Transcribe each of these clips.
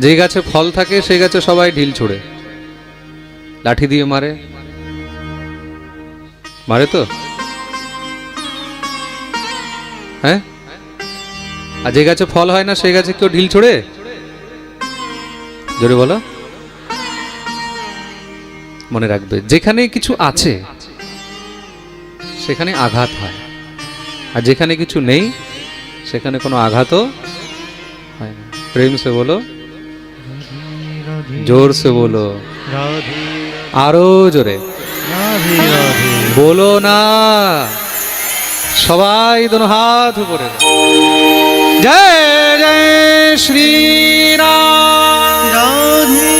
যে গাছে ফল থাকে, সেই গাছে সবাই ঢিল ছুড়ে। লাঠি দিয়ে মারে। মারে তো? হ্যাঁ? আর যে গাছে ফল হয় না, সেই গাছে কেউ ঢিল ছোড়ে? জোরে বলো। মনে রাখবে, যেখানে কিছু আছে, সেখানে আঘাত হয়। আর যেখানে কিছু নেই, সেখানে কোনো আঘাতও হয় না। প্রেম সে বলো। জোর সে বলো। আরও জোরে। বলো না। সবাই দোনো হাত উপরে। জয় জয় রাধে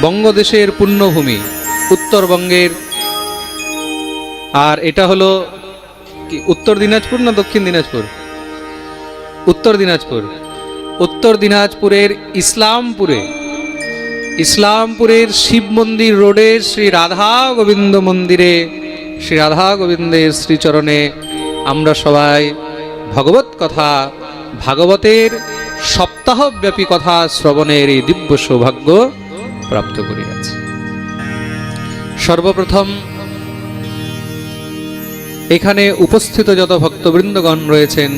বঙ্গদেশের পুণ্যভূমি উত্তরবঙ্গের। আর এটা হলো উত্তর দিনাজপুর না দক্ষিণ দিনাজপুর? উত্তর দিনাজপুর। উত্তর দিনাজপুরের ইসলামপুরে। ইসলামপুরের শিব মন্দির রোডে শ্রী রাধা গোবিন্দ মন্দিরে, শ্রী রাধা গোবিন্দের শ্রীচরণে আমরা সবাই ভগবত কথা, ভাগবতের সপ্তাহব্যাপী কথা শ্রবণের এই দিব্য সৌভাগ্য প্রাপ্ত করিয়াছি। সর্বপ্রথম এখানে উপস্থিত যত ভক্তবৃন্দগণ রয়েছেন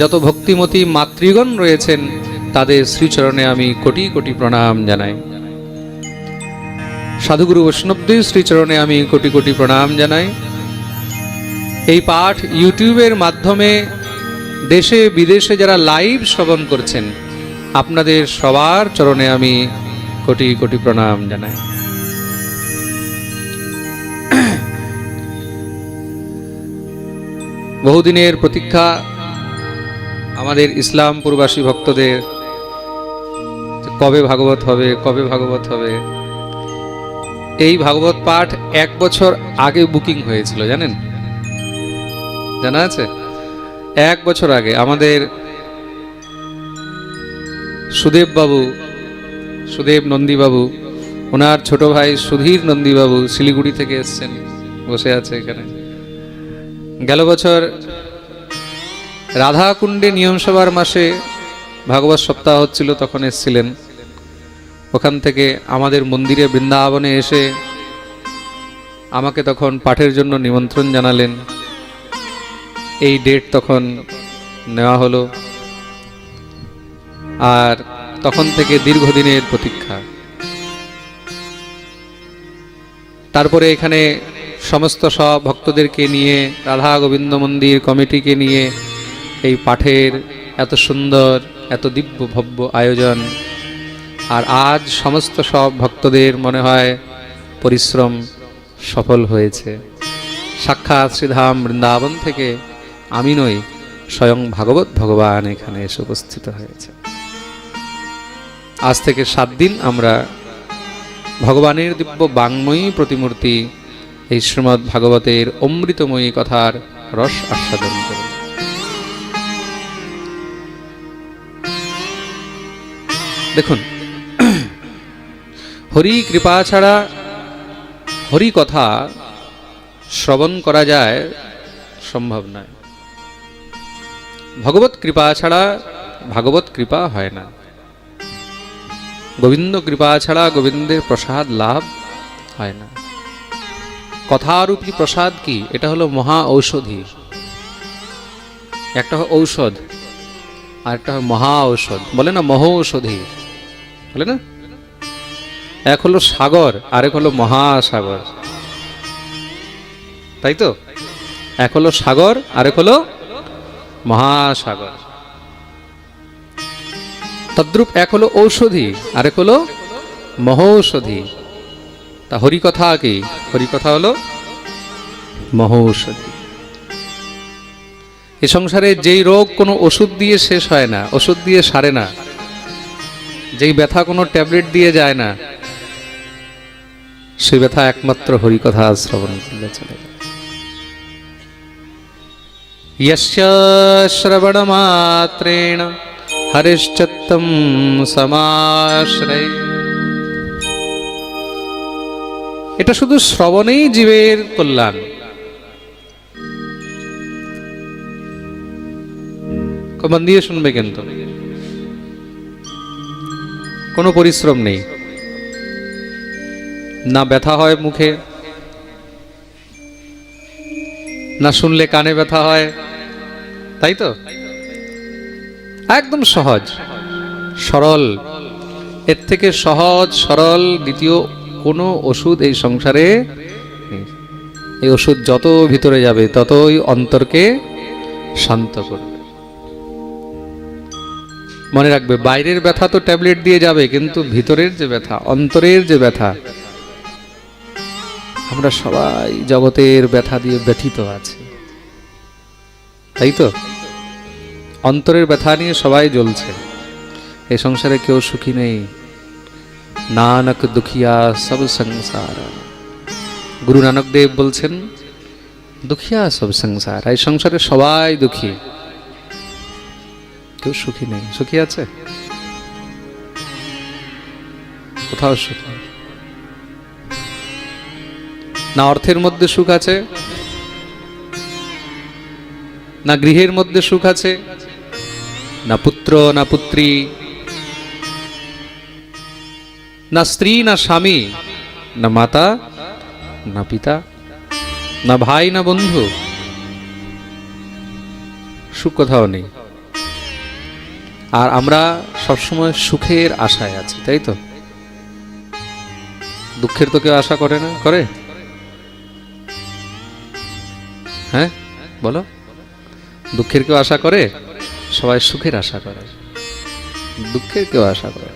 যত ভক্তিমতী মাতৃগণ রয়েছেন, তাদের শ্রীচরণে আমি কোটি কোটি প্রণাম জানাই। সাধুগুরু বৈষ্ণবদের শ্রীচরণে আমি কোটি কোটি প্রণাম জানাই। এই পাঠ ইউটিউবের মাধ্যমে দেশে বিদেশে যারা লাইভ শ্রবণ করছেন, আপনাদের সবার চরণে আমি কোটি কোটি প্রণাম জানাই। বহুদিনের প্রতীক্ষা আমাদের ইসলাম ইসলামপুরবাসী ভক্তদের কবে ভাগবত হবে, কবে ভাগবত হবে? এই ভাগবত পাঠ এক বছর আগে বুকিং হয়েছিল, জানেন? জানা আছে? এক বছর আগে আমাদের সুদেব বাবু সুদেব নন্দীবাবু, ওনার ছোট ভাই সুধীর নন্দীবাবু শিলিগুড়ি থেকে এসছেন, বসে আছে এখানে। গেল বছর রাধাকুণ্ডে নিয়মসভার মাসে ভাগবত সপ্তাহ হচ্ছিল, তখন এসছিলেন। ওখান থেকে আমাদের মন্দিরে বৃন্দাবনে এসে আমাকে তখন পাঠের জন্য নিমন্ত্রণ জানালেন। এই ডেট তখন নেওয়া হলো। আর তখন থেকে দীর্ঘদিনের প্রতীক্ষা। তারপরে এখানে সমস্ত সব ভক্তদেরকে নিয়ে, রাধা গোবিন্দ মন্দির কমিটিকে নিয়ে এই পাঠের এত সুন্দর, এত দিব্য ভব্য আয়োজন। আর আজ সমস্ত সব ভক্তদের মনে হয় পরিশ্রম সফল হয়েছে। সাক্ষাৎ শ্রীধাম বৃন্দাবন থেকে আমি নই, স্বয়ং ভাগবত ভগবান এখানে এসে উপস্থিত হয়েছে। আজ থেকে সাত দিন আমরা ভগবানের দিব্য বাংময়ী প্রতিমূর্তি এই শ্রীমদ্ ভাগবতের অমৃতময়ী কথার রস আস্বাদন করব। দেখুন, হরি কৃপা ছাড়া হরি কথা শ্রবণ করা যায় সম্ভব নয়। ভগবত কৃপা ছাড়া ভাগবত কৃপা হয় না। গোবিন্দ কৃপা ছাড়া গোবিন্দের প্রসাদ লাভ হয় না। কথারূপী প্রসাদ কি? এটা হলো মহা ঔষধি। একটা ঔষধ, আর একটা মহা ঔষধ। বলে না মহ ঔষধি বলে না? এক হলো সাগর, আরেক হলো মহাসাগর। তাই তো? এক হলো সাগর, আরেক হলো মহাসাগর। তদ্রূপ এক হলো ঔষধি, আরেক হলো মহৌষধি। তা হরিকথা কি? হরিকথা হলো মহৌষধি। এ সংসারে যেই রোগ কোনো ওষুধ দিয়ে শেষ হয় না, ওষুধ দিয়ে সারে না যেই ব্যথা কোনো ট্যাবলেট দিয়ে যায় না সেই ব্যথা একমাত্র হরিকথা শ্রবণ করলে চলে যায়। यश्रवणमात्रेण হরিশ্চত্তম সমাশ্রয়। এটা শুধু শ্রবণেই জীবের কল্যাণ। কমন দিয়ে শুনবে কিন্তু। কোনো পরিশ্রম নেই। না ব্যথা হয় মুখে, না শুনলে কানে ব্যথা হয়, তাই তো? একদম সহজ। সরল। এর থেকে সহজ, সরল, দ্বিতীয় কোনো ওষুধ এই সংসারে এই ওষুধ যত ভিতরে যাবে, ততই অন্তরকে শান্ত করবে। মনে রাখবে, বাইরের ব্যথা তো ট্যাবলেট দিয়ে যাবে, কিন্তু ভিতরের যে ব্যথা, অন্তরের যে ব্যথা, আমরা সবাই জগতের ব্যথা দিয়ে ব্যথিত আছি। তাই তো? অন্তরের ব্যথা নিয়ে সবাই জ্বলছে। এই সংসারে কেউ সুখী নেই। নানক দুখিয়া সব সংসার। গুরু নানক দেব বলছেন, দুখিয়া সব সংসার, এই সংসারে সবাই দুঃখী। কেউ সুখী নেই। সুখী আছে? কোথাও সুখ না অর্থের মধ্যে সুখ আছে, না গৃহের মধ্যে সুখ আছে, না পুত্র, না পুত্রী, না স্ত্রী, না স্বামী, না মাতা, না পিতা, না ভাই, না বন্ধু, সুখ কোথাও নেই। আর আমরা সবসময় সুখের আশায় আছি, তাই তো? দুঃখের তো কেউ আশা করে না, করে? হ্যাঁ? বলো। দুঃখের কেউ আশা করে? সবাই সুখের আশা করে। দুঃখের কেউ আশা করে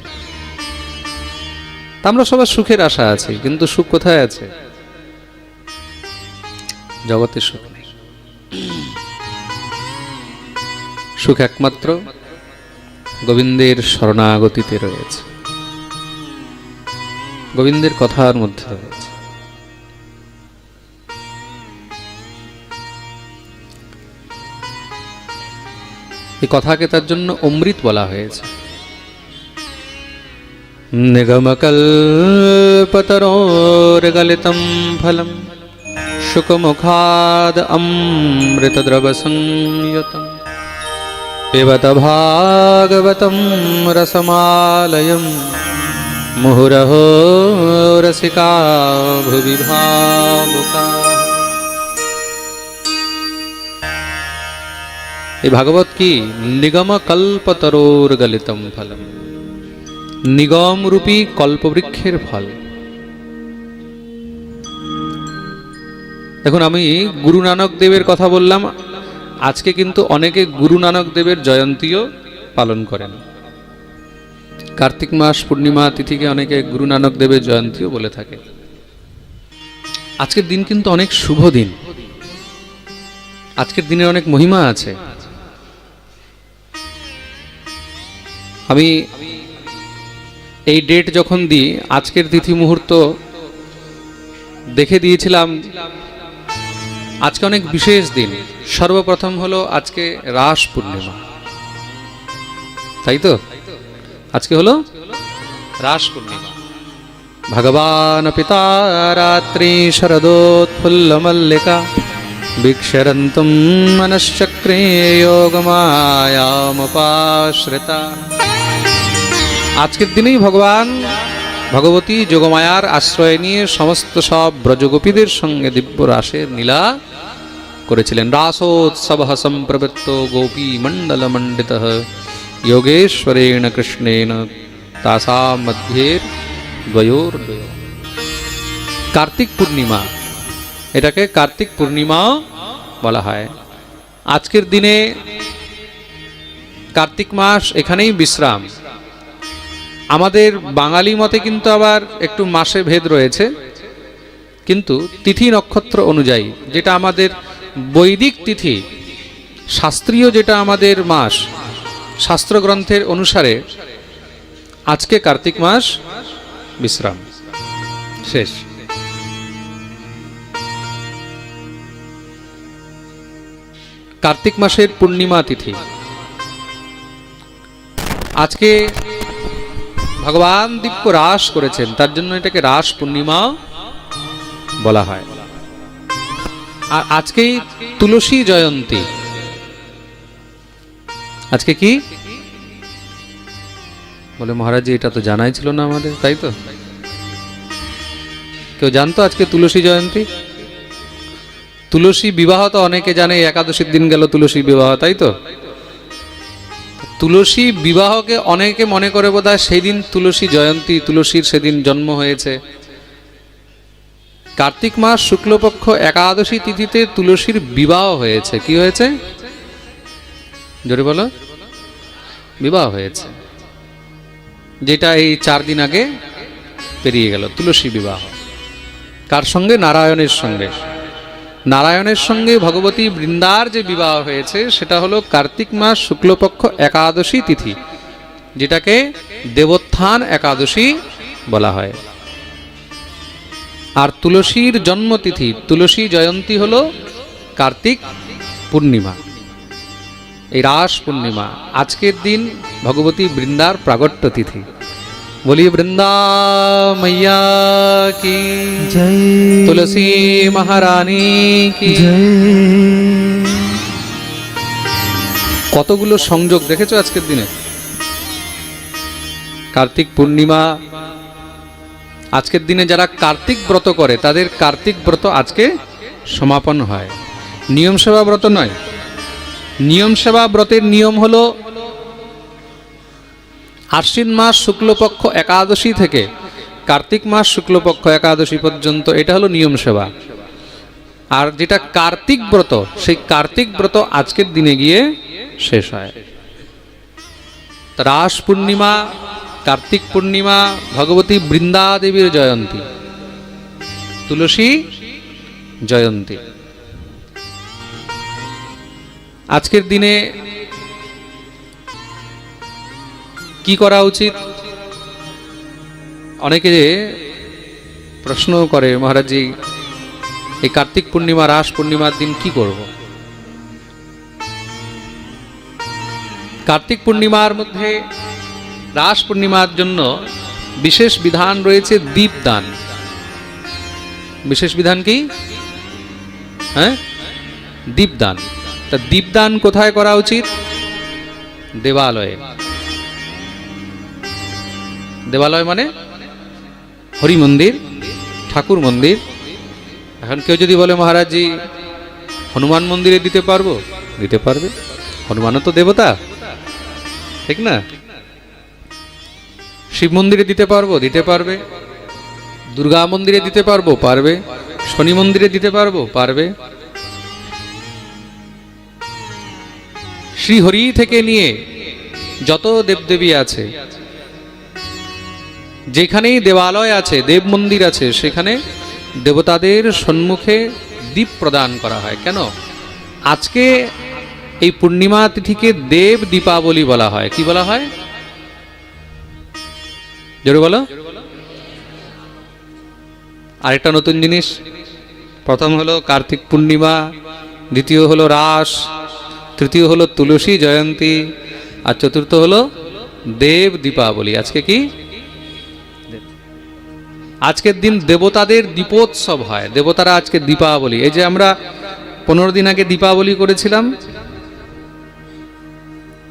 আমরা সবাই সুখের আশা আছি, কিন্তু সুখ কোথায় আছে? জগতের সুখ নেই। সুখ একমাত্র গোবিন্দের শরণাগতিতে রয়েছে। গোবিন্দের কথার মধ্যে রয়েছে। এই কথাকে তার জন্য অমৃত বলা হয়েছে। নিগমকল্পতরোর্গলিতম ফলম সুখমুখাদ অমৃতদ্রব সংযতম पिबत भागवतं रसमालयं मुहुरहो रसिका भुवि भावुका এই ভাগবত কি নিগম কল্পতরোর গলিতম ফলম নিগম রূপী কল্পবৃক্ষের ফল দেখুন আমি গুরু নানক দেবের কথা বললাম আজকে কিন্তু অনেকে গুরু নানক দেবের জয়ন্তীও পালন করেন। কার্তিক মাস পূর্ণিমা তিথিকে অনেকে গুরু নানক দেবের জয়ন্তীও বলে থাকে। আজকের দিন কিন্তু অনেক শুভ দিন। আজকের দিনের অনেক মহিমা আছে। আমি এই ডেট যখন দিই, আজকের তিথি মুহূর্ত দেখে দিয়েছিলাম আজকে অনেক বিশেষ দিন। সর্বপ্রথম হলো আজকে রাস পূর্ণিমা। তাই তো? আজকে হলো রাস পূর্ণিমা। ভগবান পিতা রাত্রি শরদোৎফুল্ল মল্লিকা বিক্ষরন্তুম মনশ্চক্রে যোগমায়ামুপাশ্রিতা। আজকের দিনেই ভগবান ভগবতী যোগমায়ার আশ্রয় নিয়ে সমস্ত সব ব্রজগোপীদের সঙ্গে দিব্য রাসের নীলা করেছিলেন। রাসোৎসব সম্প্রবৃত্ত গোপী মণ্ডল মণ্ডিত যোগেশ্বরেণ কৃষ্ণেন তাসা মধ্যের দ্বয়োর কার্তিক পূর্ণিমা, এটাকে কার্তিক পূর্ণিমা বলা হয়। আজকের দিনে কার্তিক মাস এখানেই বিশ্রাম। আমাদের বাঙালি মতে কিন্তু আবার একটু মাসে ভেদ রয়েছে। কিন্তু তিথি নক্ষত্র অনুযায়ী, যেটা আমাদের বৈদিক তিথি, শাস্ত্রীয় যেটা আমাদের মাস, শাস্ত্রগ্রন্থের অনুসারে আজকে কার্তিক মাস, বিশ্রাম, শেষ। কার্তিক মাসের পূর্ণিমা তিথি। আজকে ভগবান দিব্য রাস করেছেন, তার জন্য এটাকে রাস পূর্ণিমা বলা হয়। আর আজকেই তুলসী জয়ন্তী। আজকে কি? বলে মহারাজ, এটা তো জানাই ছিল না আমাদের, তাই তো? কেউ জানতো আজকে তুলসী জয়ন্তী? তুলসী বিবাহ তো অনেকে জানে, একাদশীর দিন গেল তুলসী বিবাহ, তাই তো? তুলসী বিবাহকে অনেকে মনে করে বোধ সেই দিন তুলসী জয়ন্তী, তুলসীর সেদিন জন্ম হয়েছে। কার্তিক মাস শুক্লপক্ষ একাদশী তিথিতে তুলসীর বিবাহ হয়েছে। কি হয়েছে? জোরে বলো। বিবাহ হয়েছে। যেটা এই চার দিন আগে পেরিয়ে গেল, তুলসী বিবাহ। কার সঙ্গে? নারায়ণের সঙ্গে। নারায়ণের সঙ্গে ভগবতী বৃন্দার যে বিবাহ হয়েছে, সেটা হলো কার্তিক মাস শুক্লপক্ষ একাদশী তিথি, যেটাকে দেবোত্থান একাদশী বলা হয়। আর তুলসীর জন্মতিথি তুলসী জয়ন্তী হলো কার্তিক পূর্ণিমা। এই রাস পূর্ণিমা আজকের দিন ভগবতী বৃন্দার প্রাগট্য তিথি। বলি বৃন্দা मैया কি জয় তুলসী মহারানী কি? কতগুলো সংযোগ দেখেছ আজকের দিনে? কার্তিক পূর্ণিমা আজকের দিনে যারা কার্তিক ব্রত করে, তাদের কার্তিক ব্রত আজকে সমাপন হয়। নিয়ম সেবা ব্রত নয়। নিয়ম সেবা ব্রতের নিয়ম হলো, আশ্বিন মাস শুক্লপক্ষ একাদশী থেকে কার্তিক মাস শুক্লপক্ষ একাদশী পর্যন্ত, এটা হলো নিয়ম সেবা। আর যেটা কার্তিক ব্রত, সেই কার্তিক ব্রত আজকের দিনে গিয়ে শেষ হয়। রাস পূর্ণিমা কার্তিক পূর্ণিমা ভগবতী বৃন্দা দেবীর জয়ন্তী। তুলসী জয়ন্তী। আজকের দিনে কি করা উচিত? অনেকে প্রশ্ন করে মহারাজজি এই কার্তিক পূর্ণিমা, রাস পূর্ণিমার দিন কি করব? কার্তিক পূর্ণিমার মধ্যে রাস পূর্ণিমার জন্য বিশেষ বিধান রয়েছে দীপদান। বিশেষ বিধান কি? হ্যাঁ? দীপদান। তা দীপদান কোথায় করা উচিত? দেবালয়ে। দেবালয় মানে? হরি মন্দির, ঠাকুর মন্দির। এখন কেউ যদি বলে, মহারাজজি, হনুমান মন্দিরে দিতে পারব? দিতে পারবে। হনুমানও তো দেবতা। ঠিক না? শিব মন্দিরে দিতে পারব? দিতে পারবে। দুর্গা মন্দিরে দিতে পারব? পারবে। শনি মন্দিরে দিতে পারব? পারবে। শ্রীহরি থেকে নিয়ে যত দেবদেবী আছে, যেখানেই দেবালয় আছে, দেব মন্দির আছে, সেখানে দেবতাদের সম্মুখে দীপ প্রদান করা হয়। কেন? আজকে এই পূর্ণিমা তিথিকে দেব দীপাবলি বলা হয়। কি বলা হয়? জোরে বলো। আরেকটা নতুন জিনিস। প্রথম হলো কার্তিক পূর্ণিমা, দ্বিতীয় হলো রাস, তৃতীয় হলো তুলসী জয়ন্তী, আর চতুর্থ হলো দেব দীপাবলি। আজকে কি? আজকের দিন দেবতাদের দীপোৎসব হয়। দেবতারা আজকে দীপাবলি। এই যে আমরা পনেরো দিন আগে দীপাবলি করেছিলাম,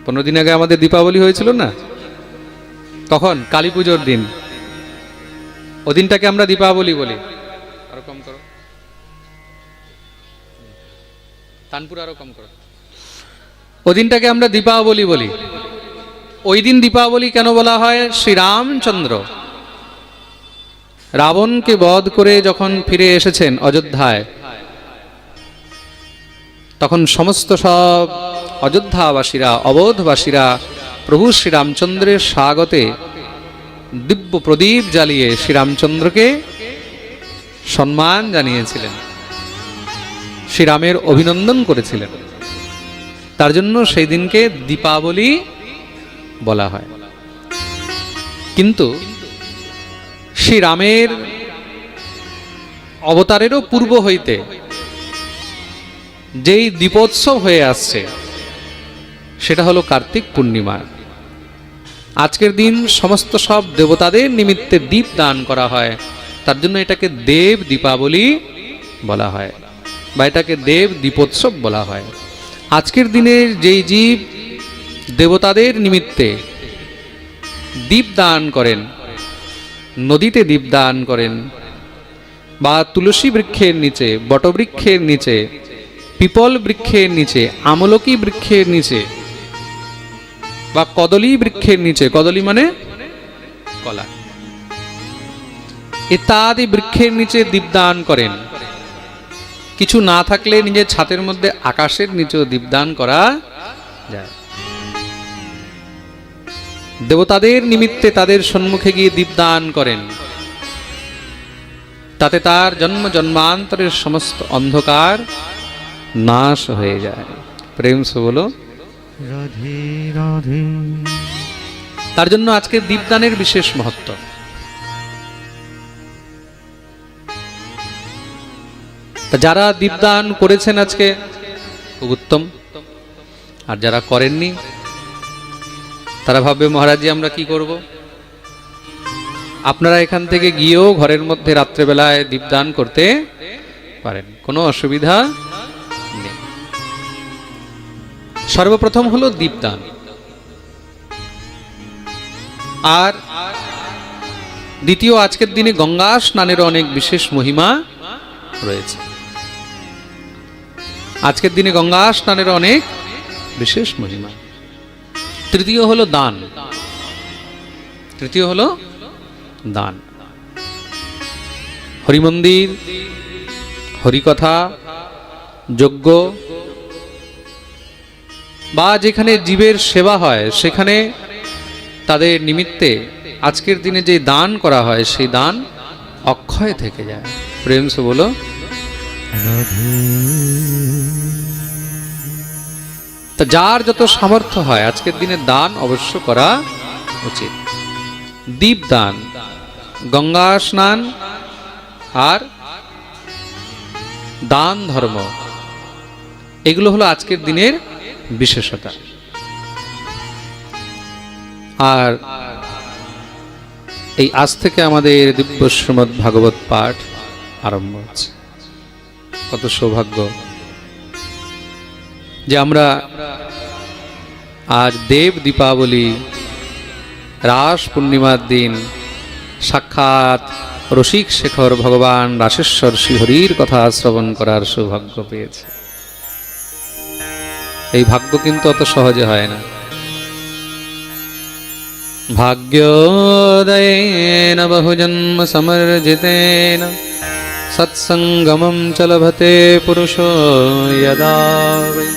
পনেরো দিন আগে আমাদের দীপাবলি হয়েছিল না? তখন কালী পুজোর দিন। ওদিনটাকে আমরা দীপাবলি বলি। আরও কম করো। তানপুর আরও কম করো। ওদিনটাকে আমরা দীপাবলি বলি। ওই দিন দীপাবলি কেন বলা হয়? শ্রীরামচন্দ্র। রাবণকে বধ করে যখন ফিরে এসেছেন অযোধ্যায়, তখন সমস্ত সব অযোধ্যাবাসীরা, অবোধবাসীরা প্রভু শ্রীরামচন্দ্রের স্বাগতে দিব্য প্রদীপ জ্বালিয়ে শ্রীরামচন্দ্রকে সম্মান জানিয়েছিলেন। শ্রীরামের অভিনন্দন করেছিলেন। তার জন্য সেই দিনকে দীপাবলি বলা হয়। কিন্তু শ্রীরামের অবতারেরও পূর্ব হইতে যেই দীপোৎসব হয়ে আসছে সেটা হলো কার্তিক পূর্ণিমা। আজকের দিন সমস্ত সব দেবতাদের নিমিত্তে দীপ দান করা হয়। তার জন্য এটাকে দেব দীপাবলি বলা হয় বা এটাকে দেব দীপোৎসব বলা হয়। আজকের দিনের যেই জীব দেবতাদের নিমিত্তে দীপ দান করেন, নদীতে দীপ দান করেন বা তুলসী বৃক্ষের নিচে, বটবৃক্ষের নিচে, পিপল বৃক্ষের নিচে, আমলকি বৃক্ষের নিচে বা কদলী বৃক্ষের নিচে, কদলী মানে কলা। ইত্যাদি বৃক্ষের নিচে দীপদান করেন। কিছু না থাকলে নিজের ছাতের মধ্যে আকাশের নিচেও দীপদান করা যায়। দেবতাদের নিমিত্তে তাদের সম্মুখে গিয়ে দীপদান করেন। তাতে তার জন্ম জন্মান্তরের সমস্ত অন্ধকার নাশ হয়ে যায়। প্রেম সে বলো তার জন্য আজকে দীপদানের বিশেষ মহত্ব। যারা দীপদান করেছেন আজকে, খুব উত্তম। আর যারা করেননি, তারা ভাববে মহারাজি আমরা কি করব? আপনারা এখান থেকে গিয়েও ঘরের মধ্যে রাত্রেবেলায় দীপদান করতে পারেন। কোনো অসুবিধা সর্বপ্রথম হলো দীপদান। আর দ্বিতীয় আজকের দিনে গঙ্গা স্নানের অনেক বিশেষ মহিমা রয়েছে। আজকের দিনে গঙ্গা স্নানের অনেক বিশেষ মহিমা। তৃতীয় হলো দান। তৃতীয় হলো দান। হরিমন্দির, হরিকথা, যজ্ঞ বা যেখানে জীবের সেবা হয় সেখানে তাদের নিমিত্তে আজকের দিনে যে দান করা হয় সেই দান অক্ষয় থেকে যায়। প্রেম সে বলো। তা যার যত সামর্থ্য হয় আজকের দিনে দান অবশ্য করা উচিত। দীপ দান গঙ্গা স্নান আর দান ধর্ম এগুলো হলো আজকের দিনের বিশেষতা। আর এই আজ থেকে আমাদের দিব্য শ্রীমদ ভাগবত পাঠ আরম্ভ হচ্ছে। কত সৌভাগ্য যে আমরা আজ দেব দীপাবলি, রাস পূর্ণিমার দিন, সাক্ষাৎ রসিক শেখর ভগবান রাশেশ্বর শ্রীহরির কথা শ্রবণ করার সৌভাগ্য পেয়েছে। এই ভাগ্য কিন্তু অত সহজে হয় না ভাগ্যোদয়েন বহুজন্ম সমর্জিতেন সৎসঙ্গমম চ লভতে পুরুষো यदा वै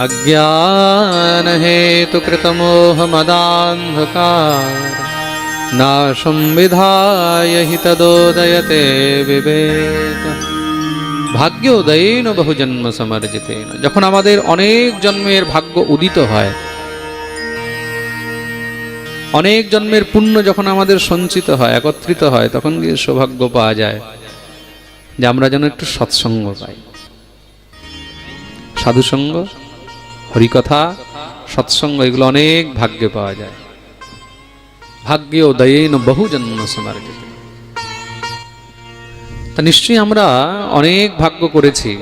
अज्ञानहेतुकृतमोहमदान्धकार नाशं विधाय हि तदोदयते বিবেক ভাগ্যোদয়েন বহুজন্ম সমর্জিতেন। যখন আমাদের অনেক জন্মের ভাগ্য উদিত হয়, অনেক জন্মের পুণ্য যখন আমাদের সঞ্চিত হয়, একত্রিত হয়, তখন গিয়ে সৌভাগ্য পাওয়া যায় যে আমরা যেন একটু সৎসঙ্গ পাই। সাধুসঙ্গ, হরিকথা, সৎসঙ্গ, এগুলো অনেক ভাগ্যে পাওয়া যায়। ভাগ্যে উদয়েন বহু জন্ম সমার্জিত তা নিশ্চয়ই আমরা অনেক ভাগ্য করেছি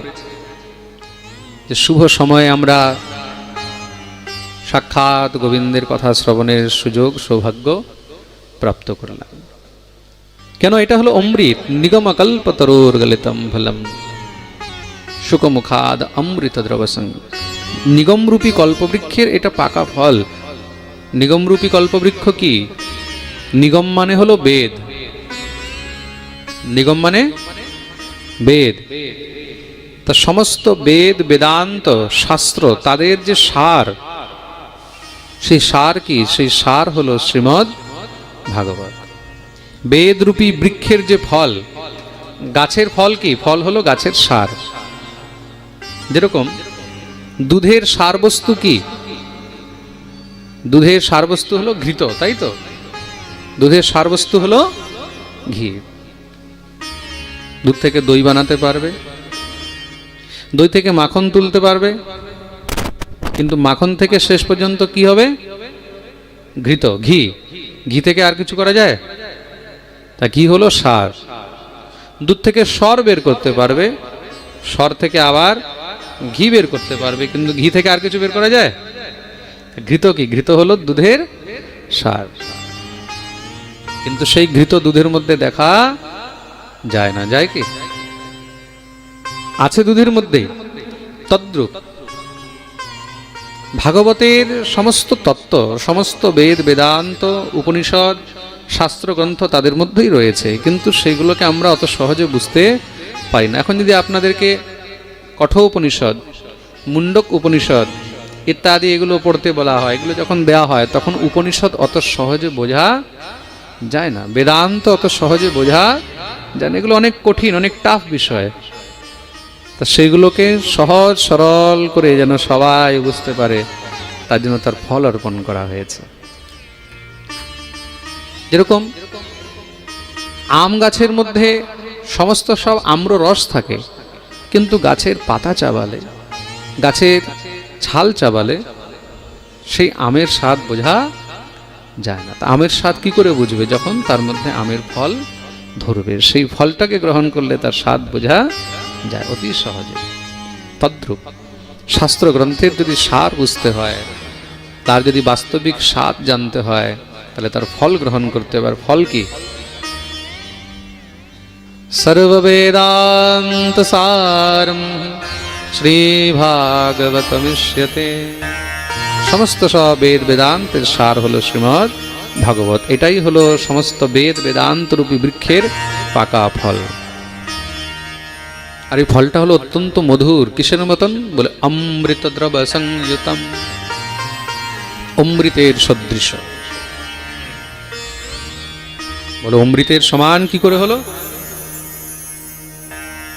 যে শুভ সময়ে আমরা সাক্ষাৎ গোবিন্দের কথা শ্রবণের সুযোগ, সৌভাগ্য প্রাপ্ত করলাম। কেন এটা হলো অমৃত? নিগমকল্প তরুর গলিতম ফলম। সুকমুখাদ অমৃত দ্রবসং নিগমরূপী কল্পবৃক্ষের এটা পাকা ফল। নিগমরূপী কল্পবৃক্ষ কি? নিগম মানে হলো বেদ। নিগম মানে? বেদ। তা সমস্ত বেদ, বেদান্ত, শাস্ত্র, তাদের যে সার, সেই সার কি? সেই সার হলো শ্রীমদ ভাগবত। বেদরূপী বৃক্ষের যে ফল, গাছের ফল কি? ফল হলো গাছের সার। যেরকম দুধের সারবস্তু কি? দুধের সারবস্তু হলো ঘৃত, তাই তো? দুধের সারবস্তু হলো ঘি। দুধ থেকে দই বানাতে পারবে। দই থেকে মাখন তুলতে পারবে। কিন্তু মাখন থেকে শেষ পর্যন্ত কি হবে? ঘৃত, ঘি। ঘি থেকে আর কিছু করা যায়? তা ঘি হলো সার। দুধ থেকে সর বের করতে পারবে। সর থেকে আবার ঘি বের করতে পারবে। কিন্তু ঘি থেকে আর কিছু বের করা যায়? ঘৃত কি? ঘৃত হলো দুধের সার। কিন্তু সেই ঘৃত দুধের মধ্যে দেখা যায় না, যায় কি? আছে দুধের মধ্যেই তদ্রুপ। ভাগবতের সমস্ত তত্ত্ব, সমস্ত বেদ, বেদান্ত, উপনিষদ, শাস্ত্রগ্রন্থ তাদের মধ্যেই রয়েছে, কিন্তু সেগুলোকে আমরা অত সহজে বুঝতে পারি না। এখন যদি আপনাদেরকে কঠো উপনিষদ মুন্ডক উপনিষদ ইত্যাদি এগুলো পড়তে বলা হয়, এগুলো যখন দেয়া হয়, তখন উপনিষদ অত সহজে বোঝা যায় না। বেদান্ত অত সহজে বোঝা যায় এগুলো অনেক কঠিন, অনেক টাফ বিষয়। তা সেগুলোকে সহজ সরল করে যেন সবাই বুঝতে পারে, তার জন্য তার ফল অর্পণ করা হয়েছে। যেরকম আম গাছের মধ্যে সমস্ত সব আম্র রস থাকে, কিন্তু গাছের পাতা চাবালে, গাছের ছাল চাবালে, সেই আমের স্বাদ বোঝা যায় না। তা আমের স্বাদ কি করে বুঝবে যখন তার মধ্যে আমের ফল ধরবে। সেই ফলটাকে গ্রহণ করলে তার স্বাদ বোঝা যায় অতি সহজে। তদ্রূপ শাস্ত্র গ্রন্থের যদি সার বুঝতে হয়, তার যদি বাস্তবিক স্বাদ জানতে হয়, তাহলে তার ফল গ্রহণ করতে হবে। ফল কি? সর্ববেদান্ত সারম শ্রী ভাগবতমিষ্যতে সমস্ত সব বেদ বেদান্তের সার হলো শ্রীমদ ভাগবত। এটাই হলো সমস্ত বেদ বেদান্ত রূপী বৃক্ষের পাকা ফল। আর এই ফলটা হলো অত্যন্ত মধুর। কিসের মতন? বলে অমৃত দ্রব সংযুতম অমৃতের সদৃশ। বলে, অমৃতের সমান কি করে হলো?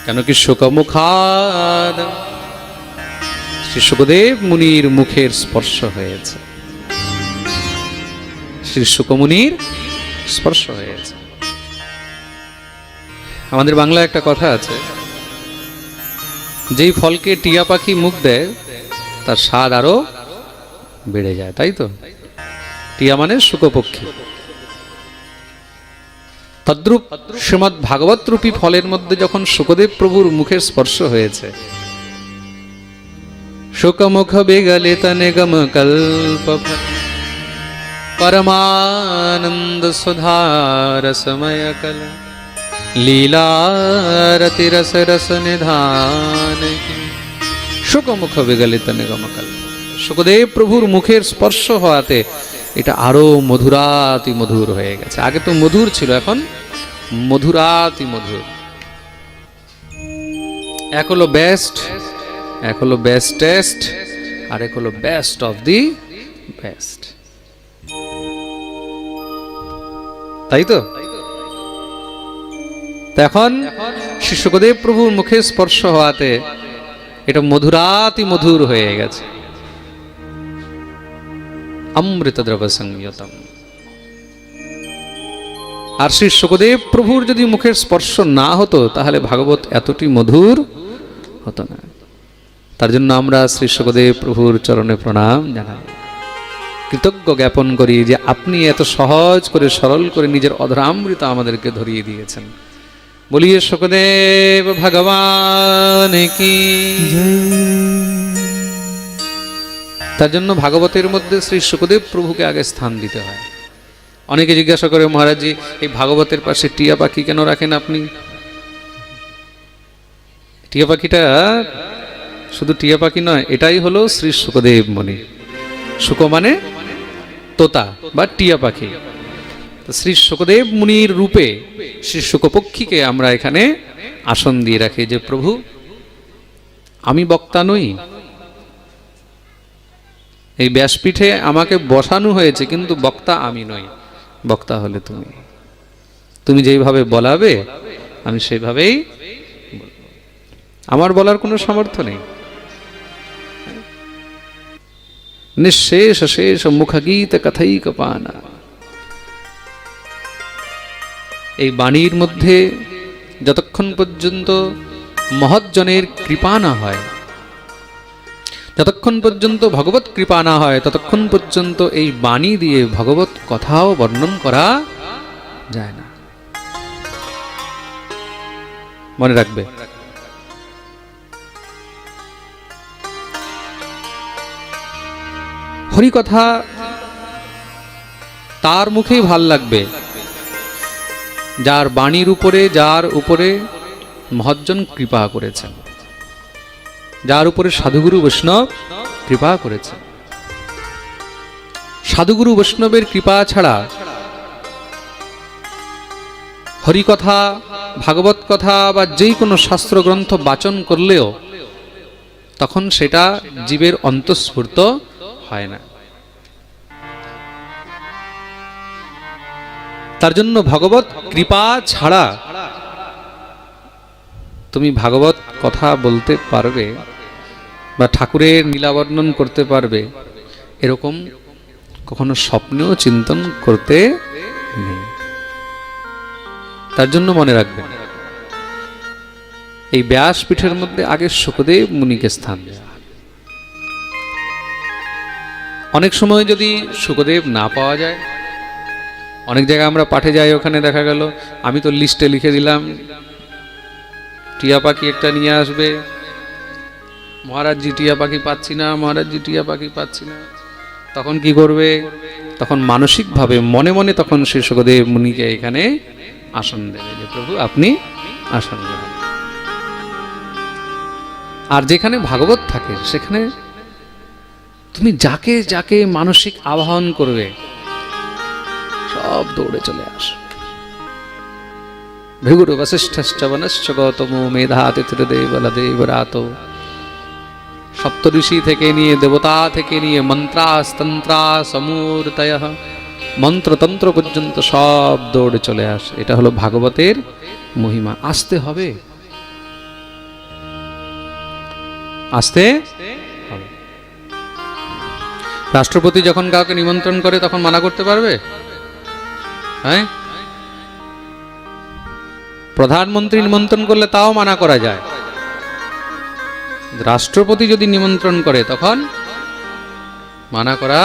কেন কি শোকমুখাদ? শ্রী সুখদেব মুনির মুখের স্পর্শ হয়েছে। শ্রী সুকমুনির স্পর্শ হয়েছে। আমাদের বাংলায় একটা কথা আছে, যেই ফলকে টিয়া পাখি মুখ দেয়, তার স্বাদ আরও বেড়ে যায়, তাই তো? টিয়া মানে শুকপক্ষী। তদ্রূপ শ্রীমৎ ভাগবত রূপী ফলের মধ্যে যখন সুখদেব প্রভুর মুখের স্পর্শ হয়েছে, শুকমুখ বেগলে তনে গম কল্প লীলারতি রস রস নিধান কি শুকমুখ বিগলিত নিগম কল্প সুখদেব প্রভুর মুখের স্পর্শ হওয়াতে এটা আরও মধুরাতি মধুর হয়ে গেছে আগে তো মধুর ছিল এখন মধুরাতি মধুর এক হলো বেস্ট এক হলো বেস্টেস্ট আর এক হলো বেস্ট অফ দি বেস্ট তাই তো? এখন শ্রী সুখদেব প্রভুর মুখে স্পর্শ হওয়াতে এটা মধুরাতি মধুর হয়ে গেছে। অমৃত দ্রব সংযতম আর শ্রী সুখদেব প্রভুর যদি মুখের স্পর্শ না হতো, তাহলে ভাগবত এতটি মধুর হতো না। তার জন্য আমরা শ্রী সুখদেব প্রভুর চরণে প্রণাম জানাই। কৃতজ্ঞ জ্ঞাপন করি যে আপনি এত সহজ করে, সরল করে নিজের অধরামৃত আমাদেরকে ধরিয়ে দিয়েছেন। বলিয়ে সুখদেব ভগবান কি? তার জন্য ভাগবতের মধ্যে শ্রী সুখদেব প্রভুকে আগে স্থান দিতে হয়। অনেকে জিজ্ঞাসা করে, মহারাজজি, এই ভাগবতের পাশে টিয়া পাখি কেন রাখেন আপনি? টিয়া পাখিটা শুধু টিয়া পাখি নয়, এটাই হলো শ্রী সুখদেব মণি। সুখ মানে তোতা বা টিয়া পাখি। শ্রী সুখদেব মুনির রূপে শ্রী সুখপক্ষীকে আমরা এখানে আসন দিয়ে রাখি যে, প্রভু, আমি বক্তা নই। এই ব্যাসপীঠে আমাকে বসানো হয়েছে, কিন্তু বক্তা আমি নই। বক্তা হলে তুমি। তুমি যেইভাবে বলাবে, আমি সেইভাবেই আমার বলার কোনো সামর্থ্য নেই। নিঃশেষ শেষ মুখগীত কপানা এই বাণীর মধ্যে যতক্ষণ পর্যন্ত মহৎজনের কৃপা না হয় যতক্ষণ পর্যন্ত ভগবত কৃপা না হয়, ততক্ষণ পর্যন্ত এই বাণী দিয়ে ভগবত কথাও বর্ণন করা যায় না। মনে রাখবে হরিকথা তার মুখেই ভালো লাগবে। যার বাণীর উপরে, যার উপরে মহজ্জন কৃপা করেছেন। যার উপরে সাধুগুরু বৈষ্ণব কৃপা করেছেন। সাধুগুরু বৈষ্ণবের কৃপা ছাড়া হরিকথা ভাগবত কথা বা যেই কোনো শাস্ত্রগ্রন্থ বাচন করলেও তখন সেটা জীবের অন্তঃস্ফূর্ত হয় না। তার জন্য ভগবত কৃপা ছাড়া তুমি ভাগবত কথা বলতে পারবে বা ঠাকুরের নীলাবর্ণন করতে পারবে, এরকম কখনো স্বপ্নেও চিন্তন করতে নেই। তার জন্য মনে রাখবেন এই ব্যাসপীঠের মধ্যে আগে সুখদেব মুনিকে স্থান দেওয়া অনেক সময় যদি সুখদেব না পাওয়া যায়, অনেক জায়গায় আমরা পাঠে যাই, ওখানে দেখা গেল, আমি তো লিস্টে লিখে দিলাম, টিয়া পাখি একটা নিয়ে আসবে মহারাজজি টিয়া পাখি পাচ্ছি না মহারাজজি টিয়া পাখি পাচ্ছি না। তখন কি করবে? তখন মানসিকভাবে, মনে মনে তখন শ্রী সুখদেব মুনিকে এখানে আসন দেবে, যে প্রভু আপনি আসন গ্রহণ আর যেখানে ভাগবত থাকে, সেখানে তুমি যাকে যাকে মানসিক আবাহন করবে, সব দৌড়ে চলে আস। ভৃগুরু বশিষ্ঠশ্চ বনশ্চ গৌতম মেধাতিথিরদেব দেবরাত সপ্তঋষি থেকে নিয়ে দেবতা থেকে নিয়ে মন্ত্রাস তন্ত্রাস অমূর্তয় মন্ত্রতন্ত্র পর্যন্ত সব দৌড়ে চলে আস। এটা হলো ভাগবতের মহিমা। আসতে হবে। আসতে রাষ্ট্রপতি যখন কাউকে নিমন্ত্রণ করে তখন মানা করতে পারবে? হ্যাঁ? প্রধানমন্ত্রী নিমন্ত্রণ করলে তাও মানা করা যায়। রাষ্ট্রপতি যদি নিমন্ত্রণ করে তখন মানা করা